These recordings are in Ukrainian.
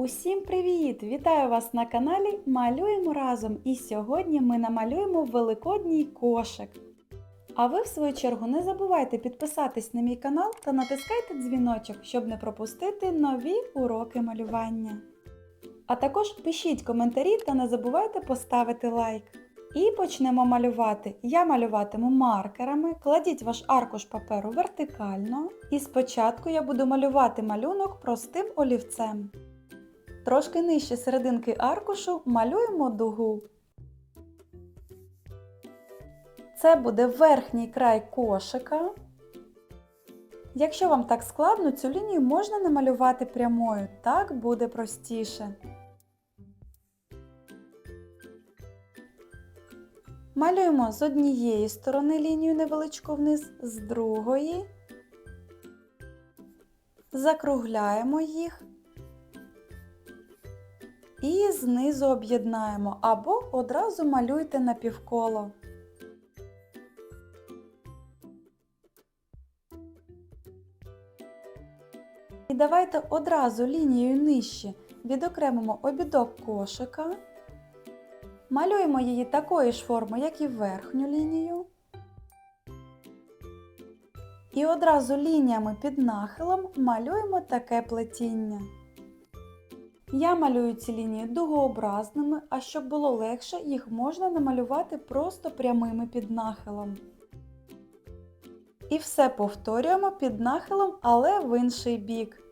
Усім привіт! Вітаю вас на каналі Малюємо разом! І сьогодні ми намалюємо великодній кошик. А ви, в свою чергу, не забувайте підписатись на мій канал та натискайте дзвіночок, щоб не пропустити нові уроки малювання. А також пишіть коментарі та не забувайте поставити лайк. І почнемо малювати. Я малюватиму маркерами. Кладіть ваш аркуш паперу вертикально. І спочатку я буду малювати малюнок простим олівцем. Трошки нижче серединки аркушу малюємо дугу. Це буде верхній край кошика. Якщо вам так складно, цю лінію можна намалювати прямою, так буде простіше. Малюємо з однієї сторони лінію невеличку вниз, з другої. Закругляємо їх і знизу об'єднаємо або одразу малюйте напівколо. І давайте одразу лінією нижче відокремимо обідок кошика. Малюємо її такої ж форми, як і верхню лінію. І одразу лініями під нахилом малюємо таке плетіння. Я малюю ці лінії дугообразними, а щоб було легше, їх можна намалювати просто прямими під нахилом. І все повторюємо під нахилом, але в інший бік.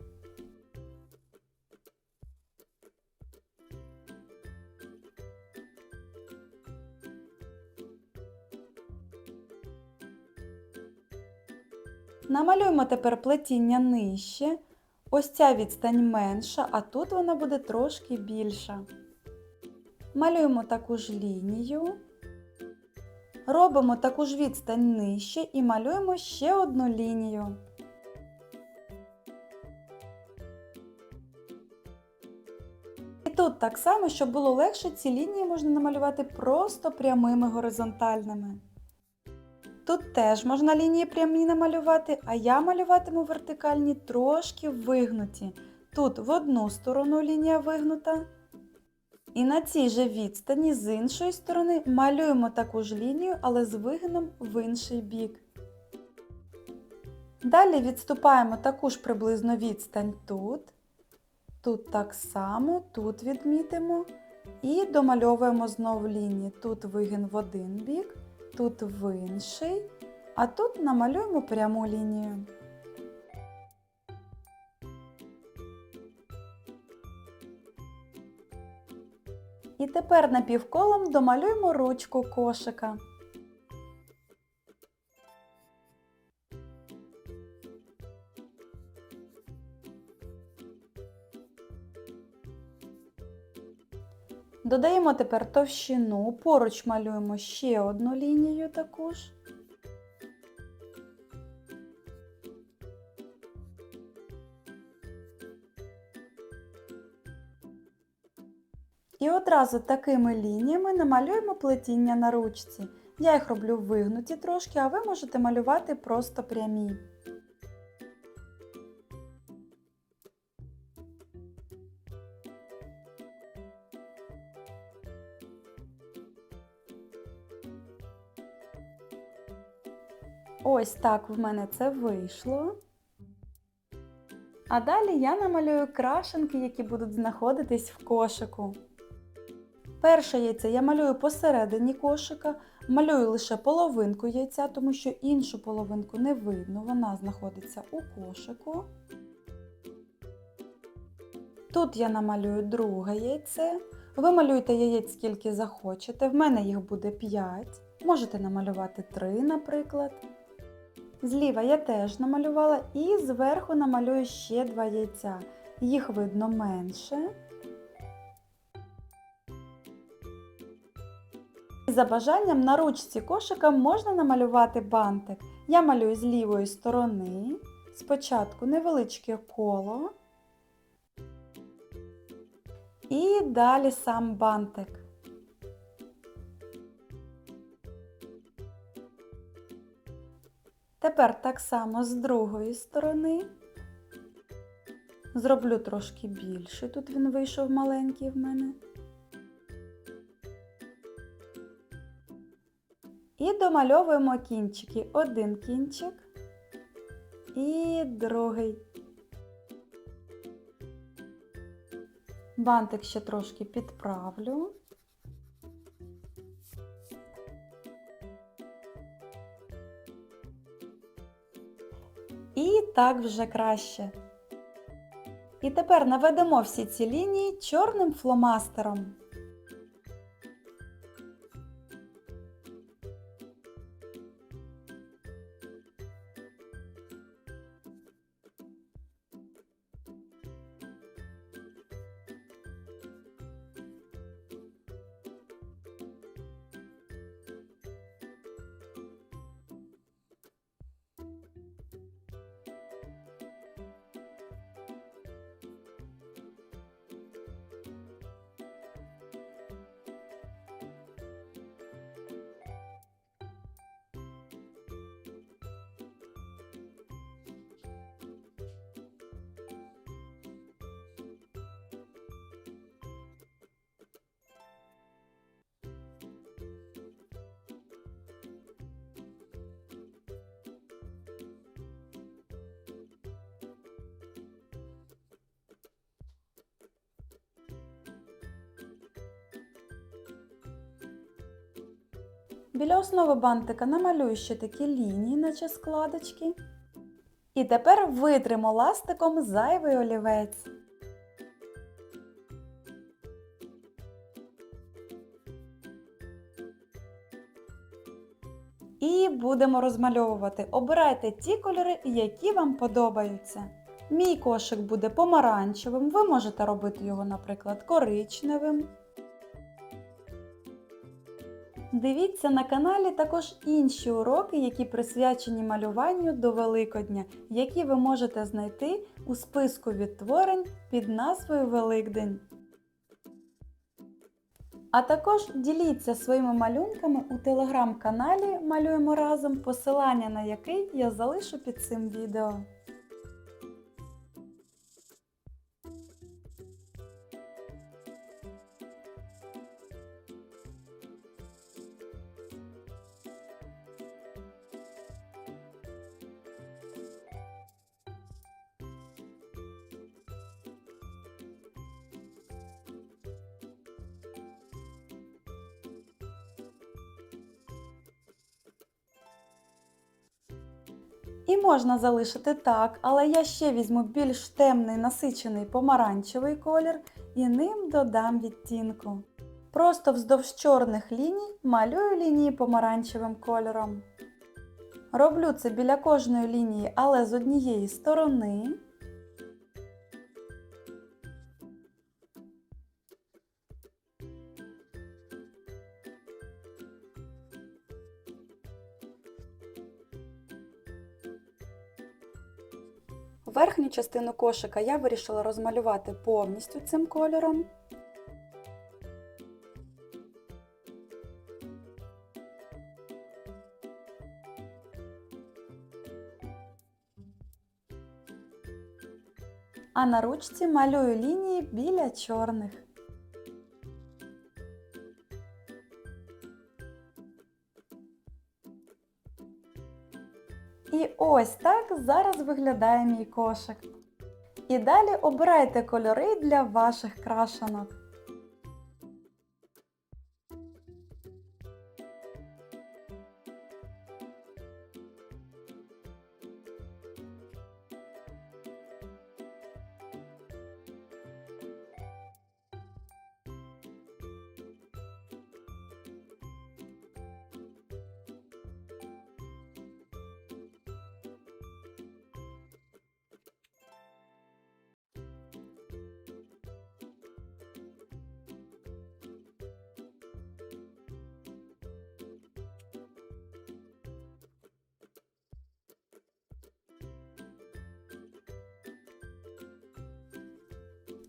Намалюємо тепер плетіння нижче. Ось ця відстань менша, а тут вона буде трошки більша. Малюємо таку ж лінію. Робимо таку ж відстань нижче і малюємо ще одну лінію. І тут так само, щоб було легше, ці лінії можна намалювати просто прямими горизонтальними. Тут теж можна лінії прямі намалювати, а я малюватиму вертикальні трошки вигнуті. Тут в одну сторону лінія вигнута. І на цій же відстані з іншої сторони малюємо таку ж лінію, але з вигином в інший бік. Далі відступаємо таку ж приблизно відстань тут. Тут так само, тут відмітимо. І домальовуємо знову лінії. Тут вигин в один бік тут в інший, а тут намалюємо пряму лінію. І тепер напівколом домалюємо ручку кошика. Додаємо тепер товщину, поруч малюємо ще одну лінію таку ж. І одразу такими лініями намалюємо плетіння на ручці. Я їх роблю вигнуті трошки, а ви можете малювати просто прямі. Ось так в мене це вийшло. А далі я намалюю крашенки, які будуть знаходитись в кошику. Перше яйце я малюю посередині кошика, малюю лише половинку яйця, тому що іншу половинку не видно, вона знаходиться у кошику. Тут я намалюю друге яйце. Ви малюєте яєць скільки захочете, в мене їх буде 5. Можете намалювати 3, наприклад. Зліва я теж намалювала і зверху намалюю ще два яйця. Їх видно менше. І за бажанням на ручці кошика можна намалювати бантик. Я малюю з лівої сторони. Спочатку невеличке коло. І далі сам бантик. Тепер так само з другої сторони. Зроблю трошки більше, тут він вийшов маленький в мене. І домальовуємо кінчики. Один кінчик і другий. Бантик ще трошки підправлю. Так вже краще. І тепер наведемо всі ці лінії чорним фломастером. Біля основи бантика намалюю ще такі лінії, наче складочки. І тепер витримо ластиком зайвий олівець. І будемо розмальовувати. Обирайте ті кольори, які вам подобаються. Мій кошик буде помаранчевим, ви можете робити його, наприклад, коричневим. Дивіться на каналі також інші уроки, які присвячені малюванню до Великодня, які ви можете знайти у списку відтворень під назвою Великдень. А також діліться своїми малюнками у телеграм-каналі Малюємо разом, посилання на який я залишу під цим відео. І можна залишити так, але я ще візьму більш темний насичений помаранчевий колір і ним додам відтінку. Просто вздовж чорних ліній малюю лінії помаранчевим кольором. Роблю це біля кожної лінії, але з однієї сторони. Верхню частину кошика я вирішила розмалювати повністю цим кольором. А на ручці малюю лінії біля чорних. І ось так зараз виглядає мій кошик. І далі обирайте кольори для ваших крашенок.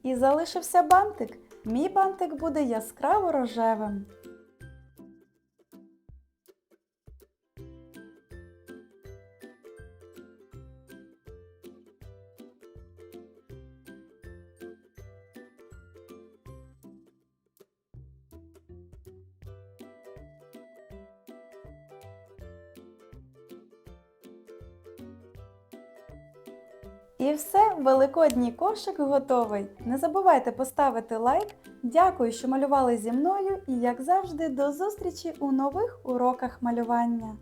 І залишився бантик. Мій бантик буде яскраво рожевим. І все, великодній кошик готовий. Не забувайте поставити лайк. Дякую, що малювали зі мною і, як завжди, до зустрічі у нових уроках малювання.